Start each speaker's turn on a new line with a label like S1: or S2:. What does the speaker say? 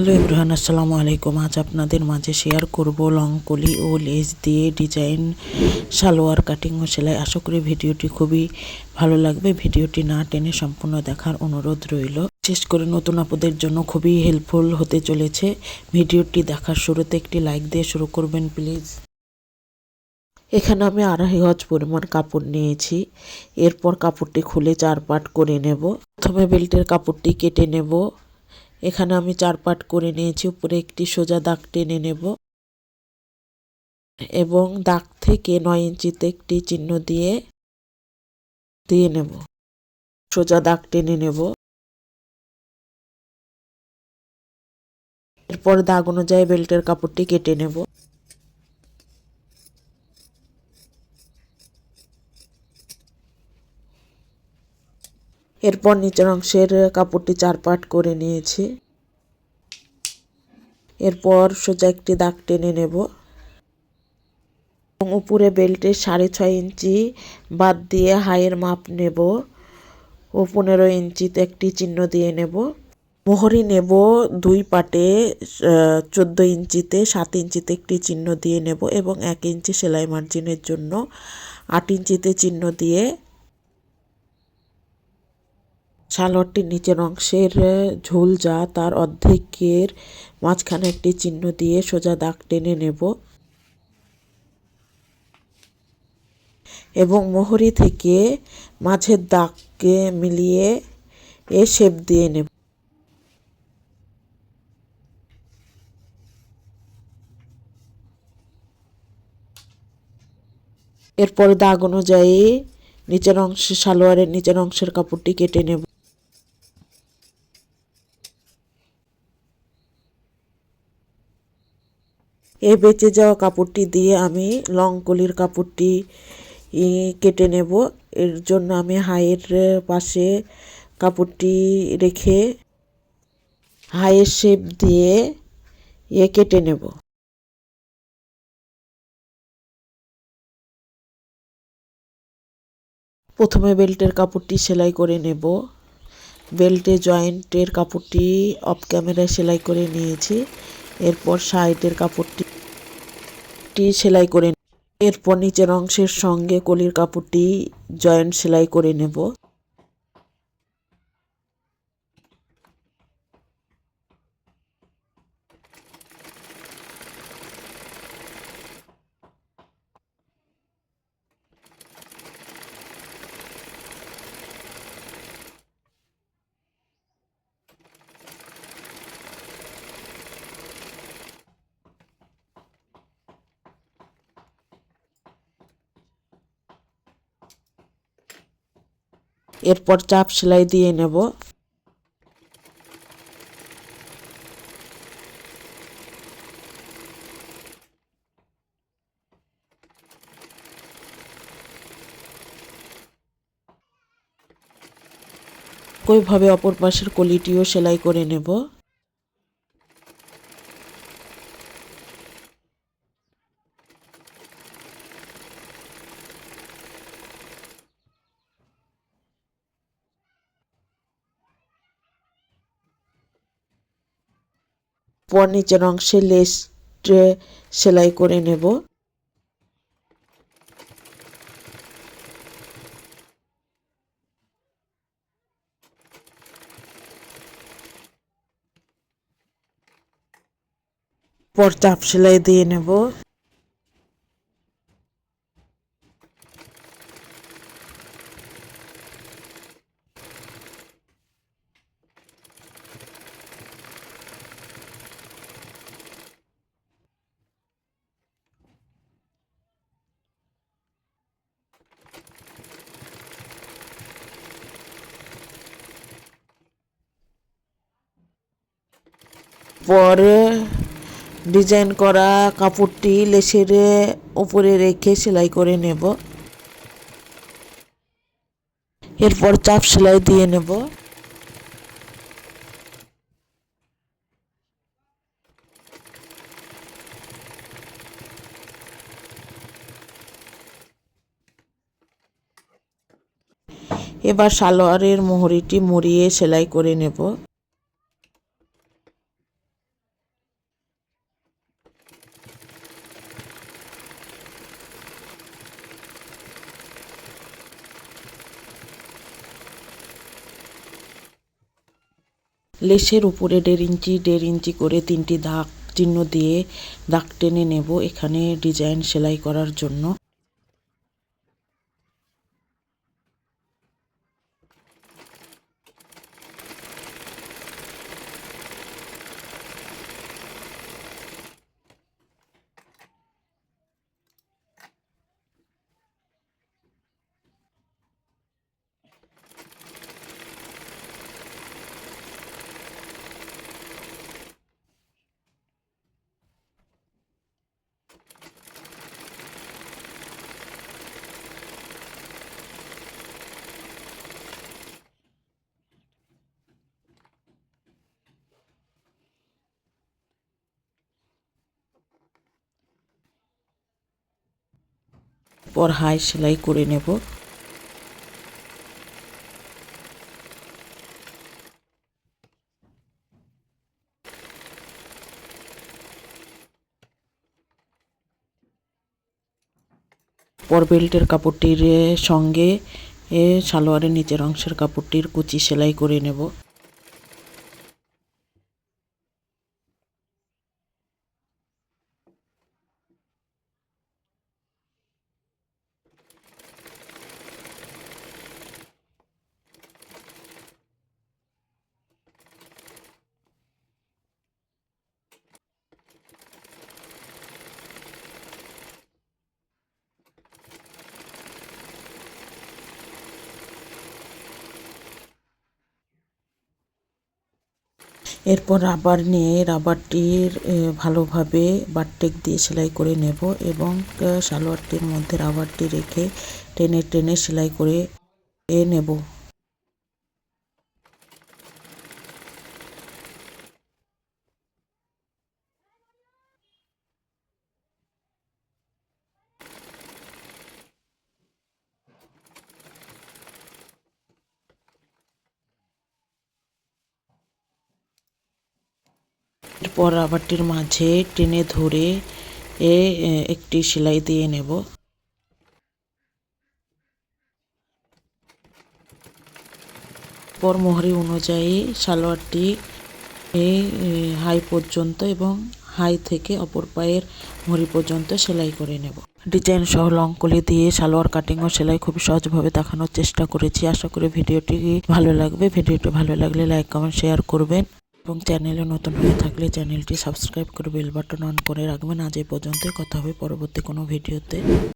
S1: Hello ইব্রাহান আসসালামু আলাইকুম। আজ আপনাদের মাঝে শেয়ার করব লং কলি ও লেস দিয়ে ডিজাইন সালোয়ার কাটিং ও সেলাই। আশা করি ভিডিওটি খুবই ভালো লাগবে। ভিডিওটি না টেনে সম্পূর্ণ দেখার অনুরোধ রইল। বিশেষ করে নতুন আপদের জন্য খুবই হেল্পফুল হতে চলেছে। ভিডিওটি দেখার শুরুতে একটি লাইক দিয়ে শুরু করবেন প্লিজ এখানে আমি আড়াই গজ পরিমাণ কাপড় নিয়েছি। এরপর কাপড়টি খুলে চার পাট করে নেব। প্রথমে বেল্টের কাপড়টি কেটে নেব। এখানে আমি চার পাট করে নিয়েছি, উপরে একটি সোজা দাগ টেনে নেব এবং দাগ থেকে নয় ইঞ্চিতে একটি চিহ্ন দিয়ে দিয়ে নেব। সোজা দাগ টেনে নেব। এরপর দাগ অনুযায়ী বেল্টের কাপড়টি কেটে নেব। এরপর নিচের অংশের কাপড়টি চার পাট করে নিয়েছি। এরপর সোজা একটি দাগ টেনে নেব। এবং উপরে বেল্টের সাড়ে ছয় ইঞ্চি বাদ দিয়ে হাইয়ের মাপ নেব। ও পনেরো ইঞ্চিতে একটি চিহ্ন দিয়ে নেব। মোহরি নেব দুই পাটে চোদ্দ ইঞ্চিতে, সাত ইঞ্চিতে একটি চিহ্ন দিয়ে নেব এবং এক ইঞ্চি সেলাই মার্জিনের জন্য আট ইঞ্চিতে চিহ্ন দিয়ে সালোয়ারটির নিচের অংশের ঝোল যা তার অর্ধেকের মাঝখানে একটি চিহ্ন দিয়ে সোজা দাগ টেনে নেব। এবং মোহরি থেকে মাঝের দাগকে মিলিয়ে এ শেপ দিয়ে নেব। এরপর দাগ অনুযায়ী নিচের অংশে, সালোয়ারের নিচের অংশের কাপড়টি কেটে নেব। এই বেঁচে যাওয়া কাপড়টি দিয়ে আমি লং কলির কাপড়টি কেটে নেব। এর জন্য আমি হাইয়ের পাশে কাপড়টি রেখে হাইয়ের শেপ দিয়ে এ কেটে নেব। প্রথমে বেল্টের কাপড়টি সেলাই করে নেব। বেল্টে জয়েন্টের কাপড়টি অফ ক্যামেরায় সেলাই করে নিয়েছি। এরপর সাইডের কাপড়টি টি সেলাই করে এরপর নিচের অংশের সঙ্গে কলির কাপড়টি জয়েন্ট সেলাই করে নেব। এরপর চাপ সেলাই দিয়ে নেব। ওইভাবে অপর পাশের কলিটিও সেলাই করে নেব। পর নিচের অংশে লেস সেলাই করে নেব। পর চাপ সেলাই দিয়ে নেব। পরে ডিজাইন করা কাপড়টি লেসের উপরে রেখে সেলাই করে নেব। এরপর চাপ সেলাই দিয়ে নেব। এবার সালোয়ারের মোহরিটি মুড়িয়ে সেলাই করে নেব। লেসের উপরে দেড় ইঞ্চি দেড় ইঞ্চি করে তিনটি দাগ চিহ্ন দিয়ে দাগ টেনে নেব এখানে ডিজাইন সেলাই করার জন্য। পর হাই সেলাই করে নেব। পর বেল্টের কাপড়টির সঙ্গে সালোয়ারের নিচের অংশের কাপড়টির কুচি সেলাই করে নেব। এরপর রাবার নিয়ে রাবারটির ভালোভাবে বারটেক দিয়ে সেলাই করে নেব এবং সালোয়ারটির মধ্যে রাবারটি রেখে টেনে টেনে সেলাই করে এ নেব। এরপর রাবারটির মাঝে টেনে ধরে এ একটি সেলাই দিয়ে নেব। পর মোহরি অনুযায়ী সালোয়ারটি এ, এ, হাই পর্যন্ত এবং হাই থেকে অপর পায়ের মোহরি পর্যন্ত সেলাই করে নেব। ডিজাইন সহ লং কলি দিয়ে সালোয়ার কাটিং ও সেলাই খুব সহজভাবে দেখানোর চেষ্টা করেছি। আশা করি ভিডিওটি ভালো লাগবে। ভিডিওটি ভালো লাগলে লাইক কমেন্ট শেয়ার করবেন। এবং চ্যানেলে নতুন হয়ে থাকলে চ্যানেলটি সাবস্ক্রাইব করে বেল বাটন অন করে রাখবেন। আজ এই পর্যন্তই। কথা হবে পরবর্তী কোনো ভিডিওতে।